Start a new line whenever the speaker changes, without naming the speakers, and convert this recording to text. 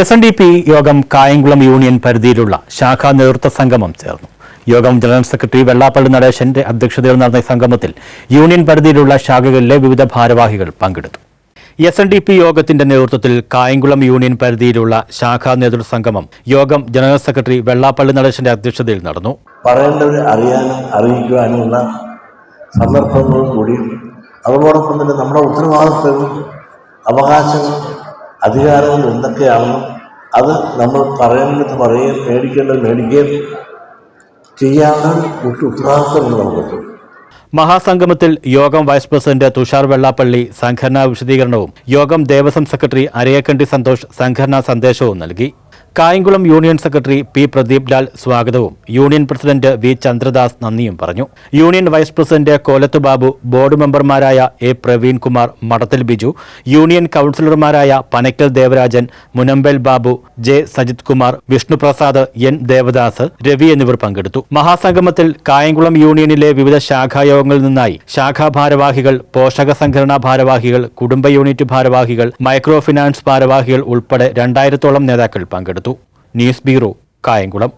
S N D P യോഗം Kayamkulam union പരിധിയിലുള്ള ശാഖാ നേതൃത്വ സംഗമം ചേർന്നു. യോഗം ജനറൽ സെക്രട്ടറി വെള്ളാപ്പള്ളി നടേശന്റെ അധ്യക്ഷതയിൽ നടന്ന സംഗമത്തിൽ യൂണിയൻ പരിധിയിലുള്ള ശാഖകളിലെ വിവിധ ഭാരവാഹികൾ പങ്കെടുത്തു. എസ് എൻ ഡി പി യോഗത്തിന്റെ നേതൃത്വത്തിൽ കായംകുളം യൂണിയൻ പരിധിയിലുള്ള ശാഖാ നേതൃത്വ സംഗമം യോഗം ജനറൽ സെക്രട്ടറി വെള്ളാപ്പള്ളി നടേശന്റെ അധ്യക്ഷതയിൽ നടന്നു.
പറയേണ്ടത് അറിയാനും അറിയിക്കുവാനുമുള്ള സന്ദർഭങ്ങളും കൂടി അതോടൊപ്പം തന്നെ നമ്മുടെ ഉത്തരവാദിത്തവും അവകാശങ്ങളും അധികാരങ്ങളും എന്തൊക്കെയാണെന്നും അത് നമ്മൾ പറയേണ്ടത് പറയുകയും മേടിക്കേണ്ടത് മേടിക്കുകയും ചെയ്യാനുള്ള ഒരു ഉത്തരവാദിത്വമുണ്ട് നമുക്ക്.
മഹാസംഗമത്തിൽ യോഗം വൈസ് പ്രസിഡന്റ് തുഷാർ വെള്ളാപ്പള്ളി സംഘടനാ വിശദീകരണവും യോഗം ദേവസ്വം സെക്രട്ടറി അരയക്കണ്ടി സന്തോഷ് സംഘടനാ സന്ദേശവും നൽകി. Kayamkulam union secretary P Pradeep Lal സ്വാഗതവും. യൂണിയൻ പ്രസിഡന്റ് വി ചന്ദ്രദാസ് നന്ദിയും പറഞ്ഞു. Union vice president Kolath Babu board മെമ്പർമാരായ എ പ്രവീൺ കുമാർ മടത്തിൽ ബിജു യൂണിയൻ കൌൺസിലർമാരായ പനക്കൽ ദേവരാജൻ മുനമ്പൽ ബാബു ജെ സജിത് കുമാർ വിഷ്ണുപ്രസാദ് എൻ ദേവദാസ് രവി എന്നിവർ പങ്കെടുത്തു. മഹാസംഗമത്തിൽ കായംകുളം യൂണിയനിലെ വിവിധ ശാഖായോഗങ്ങളിൽ നിന്നായി ശാഖാ ഭാരവാഹികൾ പോഷക സംഘടനാ ഭാരവാഹികൾ കുടുംബ യൂണിറ്റ് ഭാരവാഹികൾ മൈക്രോ ഫിനാൻസ് ഭാരവാഹികൾ ഉൾപ്പെടെ രണ്ടായിരത്തോളം നേതാക്കൾ പങ്കെടുത്തു ന്യൂസ് ബ്യൂറോ കായംകുളം.